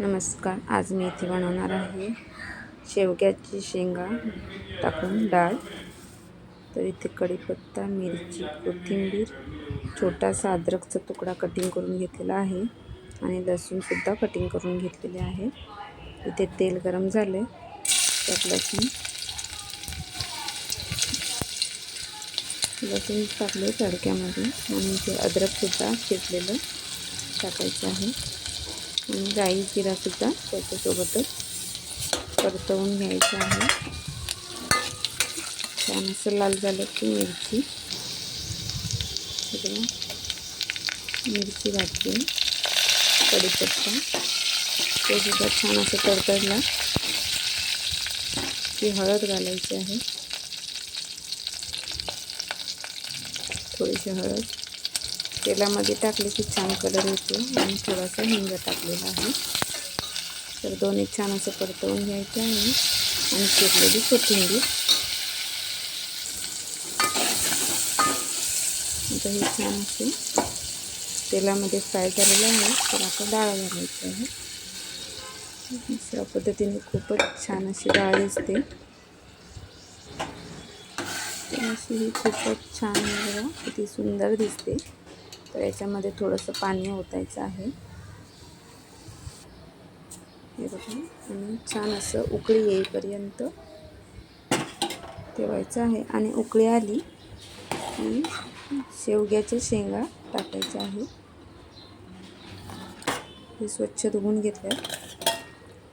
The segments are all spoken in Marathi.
नमस्कार आज मी इथे बनवणार आहे शेवग्याची शेंगा टाकून डाळ. तर इथे कढीपत्ता मिरची कोथिंबीर छोटासा अद्रकचा तुकडा कटिंग करून घेतलेला आहे आणि लसूणसुद्धा कटिंग करून घेतलेले आहे. इथे तेल गरम झाले त्यात लसूण. लसूण टाकले तडक्यामध्ये आणि इथे अद्रकसुद्धा चिरलेलं टाकायचं आहे. गाई राई जिरासुद्धा त्याच्यासोबतच परतवून घ्यायचं आहे. छान असं लाल झालं की मिरची. मिरची घातली. कडीपत्ता ते सुद्धा छान असं तडतडला की हळद घालायची आहे. थोडीशी हळद. तेलामध्ये टाकले की छान कलर येतो आणि थोडासा हिंग टाकलेला आहे. तर दोन्ही छान असं परतवून घ्यायचं आहे आणि चिरलेली कोथिंबीर. आता हे छान असे तेलामध्ये फ्राय झालेलं आहे. तर आता डाळ घालायची आहे. अशा पद्धतीने खूपच छान अशी डाळ दिसते. अशी ही खूपच छान अति किती सुंदर दिसते. तर याच्यामध्ये थोडंसं पाणी ओतायचं आहे. हे बघा आणि छान असं उकळी येईपर्यंत ठेवायचं आहे. आणि उकळी आली की शेवग्याच्या शेंगा टाकायच्या आहे हे स्वच्छ धुवून घेतल्या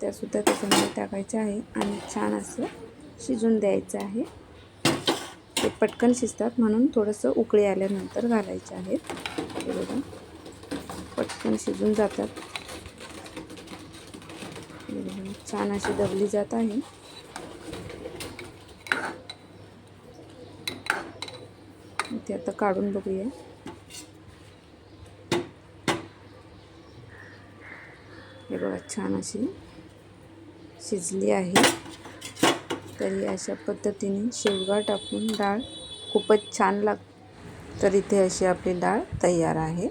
त्यासुद्धा त्याच्यामध्ये टाकायचं आहे आणि छान असं शिजून द्यायचं आहे. ते पटकन शिजतात म्हणून थोडंसं उकळी आल्यानंतर घालायचे आहेत. हे बघा. पटकन शिजून जातात. छान अशी दबली जात आहे. ते आता काढून बघूया. हे बघा छान अशी शिजली आहे. तरी अशा पद्धतीने शेवगा टाकून डाळ खूपच छान लाग तर इथे अशी आपली डाळ तयार आहे.